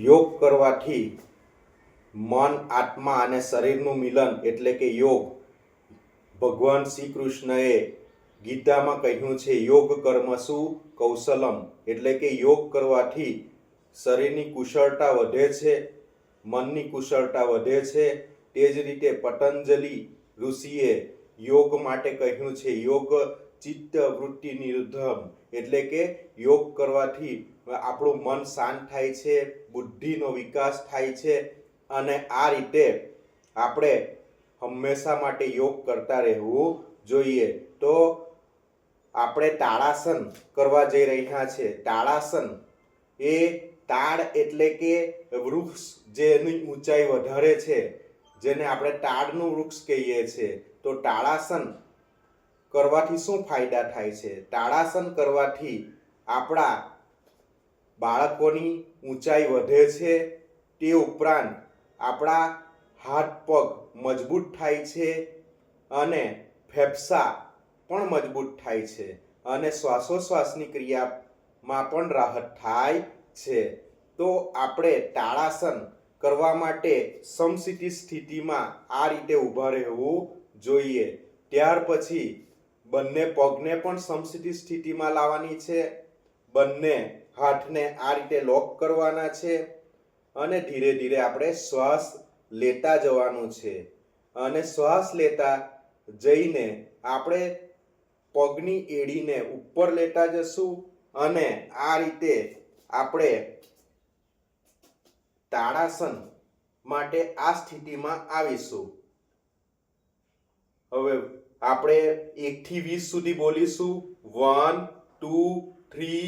યોગ કરવાથી મન, આત્મા અને શરીરનું મિલન એટલે કે યોગ. ભગવાન શ્રી કૃષ્ણએ ગીતામાં કહ્યું છે, યોગ કર્મસુ કૌશલમ. એટલે કે યોગ કરવાથી શરીરની કુશળતા વધે છે, મનની કુશળતા વધે છે. તે જ રીતે પતંજલિ ઋષિએ યોગ માટે કહ્યું છે, યોગ ચિત્ત વૃત્તિ નિરુદ્ધમ એટલે કે યોગ કરવાથી આપણું મન શાંત થાય છે, બુદ્ધિનો વિકાસ થાય છે અને આ રીતે આપણે હંમેશા માટે યોગ કરતા રહેવું જોઈએ. તો આપણે તાળાસન કરવા જઈ રહ્યા છે. તાળાસન એ તાળ એટલે કે વૃક્ષ જેની ઊંચાઈ વધારે છે, જેને આપણે તાળનું વૃક્ષ કહીએ છીએ. તો તાળાસન કરવાથી શું ફાયદા થાય છે? તાળાસન કરવાથી આપણા બાળકોની ઊંચાઈ વધે છે. તે ઉપરાંત આપણા હાથ પગ મજબૂત થાય છે અને ફેફસા પણ મજબૂત થાય છે અને શ્વાસોશ્વાસની ક્રિયામાં પણ રાહત થાય છે. તો આપણે તાળાસન કરવા માટે સમસ્થિતિ સ્થિતિમાં આ રીતે ઊભા રહેવું જોઈએ. ત્યાર પછી બંને પગને પણ સમસ્થિતિ સ્થિતિમાં લાવવાની છે. બંને હાથને આ રીતે લોક કરવાના છે અને ધીરે ધીરે આપણે શ્વાસ લેતા જવાનું છે. અને શ્વાસ લેતા જઈને આપણે પગની એડીને ઉપર લેતા જશું અને આ રીતે આપણે તાળાસન માટે આ સ્થિતિમાં આવીશું. હવે આપણે એકથી વીસ સુધી બોલીશું. One, two, three,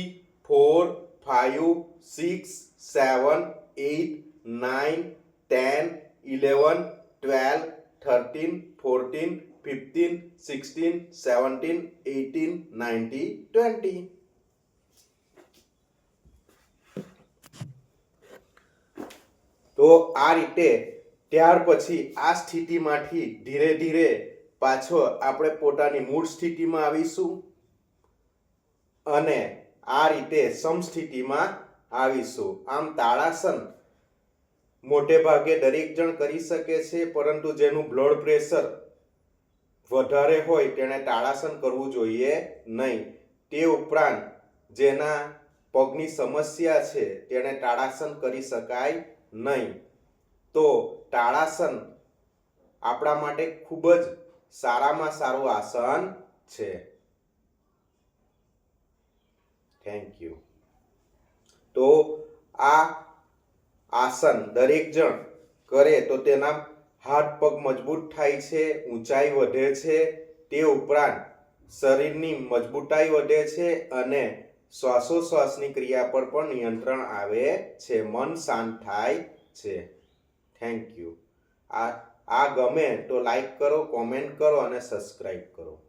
four five six, seven eight nine ten, eleven, twelve, thirteen, fourteen, fifteen, sixteen, seventeen eighteen ninety, twenty. તો આ રીતે ત્યાર પછી આ સ્થિતિમાંથી ધીરે ધીરે પાછો આપણે પોતાની મૂળ સ્થિતિમાં આવીશું અને આ રીતે સમસ્થિતિમાં આવીશું. આમ તાળાસન મોટે ભાગે દરેક જણ કરી શકે છે, પરંતુ જેનું બ્લડ પ્રેશર વધારે હોય તેણે તાળાસન કરવું જોઈએ નહીં. તે ઉપરાંત જેના પગની સમસ્યા છે તેણે તાળાસન કરી શકાય નહીં. તો તાળાસન આપણા માટે ખૂબ જ સારામાં સારું આસન છે. થેન્ક યુ તો આ આસન દરેક જણ કરે તો તેના હાથ પગ મજબૂત થાય છે, ઊંચાઈ વધે છે, તે ઉપરાંત શરીરની મજબૂતાઈ વધે છે અને શ્વાસોશ્વાસની ક્રિયા પર પણ નિયંત્રણ આવે છે. મન શાંત થાય છે. થેન્ક યુ આ આ ગમે તો લાઈક કરો કોમેન્ટ કરો અને સબસ્ક્રાઈબ કરો.